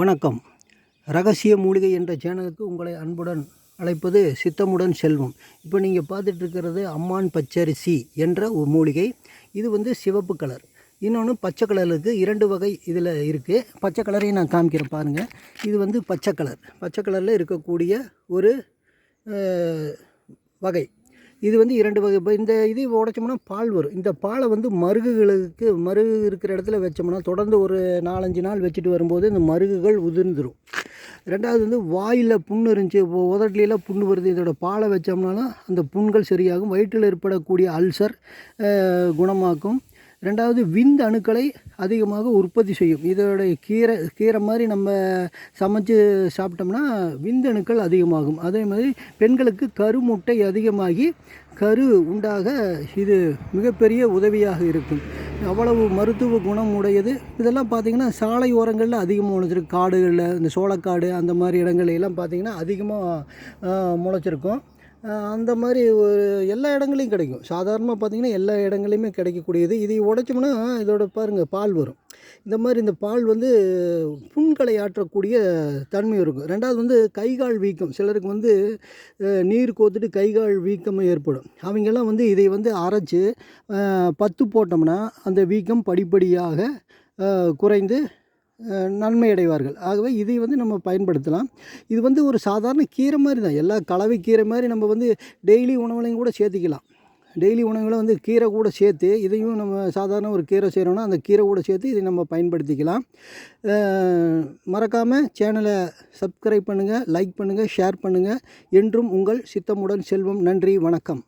வணக்கம். ரகசிய மூலிகை என்ற சேனலுக்கு உங்களை அன்புடன் அழைப்பது சித்தமுடன் செல்வம். இப்போ நீங்கள் பார்த்துட்டு இருக்கிறது அம்மான் பச்சரிசி என்ற ஒரு மூலிகை. இது வந்து சிவப்பு கலர். இன்னொன்று பச்சை கலருக்கு இரண்டு வகை இதில் இருக்குது பச்சை கலரையும் நான் காமிக்கிறேன் பாருங்கள் இது வந்து பச்சை கலர். பச்சை கலரில் இருக்கக்கூடிய ஒரு வகை. இது வந்து இரண்டு வகை. இப்போ இந்த இது உடைச்சோம்னா பால் வரும். இந்த பாலை வந்து மருகுகளுக்கு மருகு இருக்கிற இடத்துல வச்சோம்னா தொடர்ந்து ஒரு நாலஞ்சு நாள் வச்சுட்டு வரும்போது இந்த மருகுகள் உதிர்ந்துடும் ரெண்டாவது வந்து வாயில் புண்ணு இருந்துச்சு. இப்போ உதட்டிலாம் புண்ணு வருது. இதோட பாலை வச்சோம்னாலும் அந்த புண்கள் சரியாகும். வயிற்றில் ஏற்படக்கூடிய அல்சர் குணமாக்கும். ரெண்டாவது விந்து அணுக்களை அதிகமாக உற்பத்தி செய்யும். இதோடைய கீரை கீரை மாதிரி நம்ம சமைச்சு சாப்பிட்டோம்னா விந்தணுக்கள் அதிகமாகும். அதே மாதிரி பெண்களுக்கு கருமுட்டை அதிகமாகி கரு உண்டாக இது மிகப்பெரிய உதவியாக இருக்கும். அவ்வளவு மருத்துவ குணம் உடையது. இதெல்லாம் பார்த்திங்கன்னா சாலை ஓரங்களில் அதிகமாக முளைச்சிருக்கு காடுகளில் இந்த சோளக்காடு அந்த மாதிரி இடங்கள்ல எல்லாம் பார்த்திங்கன்னா அதிகமாக முளைச்சிருக்கும். அந்த மாதிரி ஒரு எல்லா இடங்களையும் கிடைக்கும். சாதாரணமாக பார்த்தீங்கன்னா எல்லா இடங்களையுமே கிடைக்கக்கூடியது. இதை உடைச்சோம்னா இதோட பாருங்கள் பால் வரும். இந்த மாதிரி இந்த பால் வந்து புண்களை ஆற்றக்கூடிய தன்மை இருக்கும். ரெண்டாவது வந்து கை கால் வீக்கம். சிலருக்கு வந்து நீர் கோத்துட்டு கை கால் வீக்கம் ஏற்படும். அவங்கெல்லாம் வந்து இதை வந்து அரைச்சி பத்து போட்டோம்னா அந்த வீக்கம் படிப்படியாக குறைந்து நன்மை அடைவார்கள் ஆகவே இதை வந்து நம்ம பயன்படுத்தலாம். இது வந்து ஒரு சாதாரண கீரை மாதிரி தான். எல்லா கலவை கீரை மாதிரி நம்ம வந்து டெய்லி உணவுலையும் கூட சேர்த்திக்கலாம். டெய்லி உணவுகளை வந்து கீரை கூட சேர்த்து இதையும் நம்ம சாதாரண ஒரு கீரை செய்கிறோன்னா அந்த கீரை கூட சேர்த்து இதை நம்ம பயன்படுத்திக்கலாம். மறக்காமல் சேனலை சப்ஸ்கிரைப் பண்ணுங்கள் லைக் பண்ணுங்கள் ஷேர் பண்ணுங்கள் என்றும் உங்கள் சித்தமுடன் செல்வம். நன்றி வணக்கம்.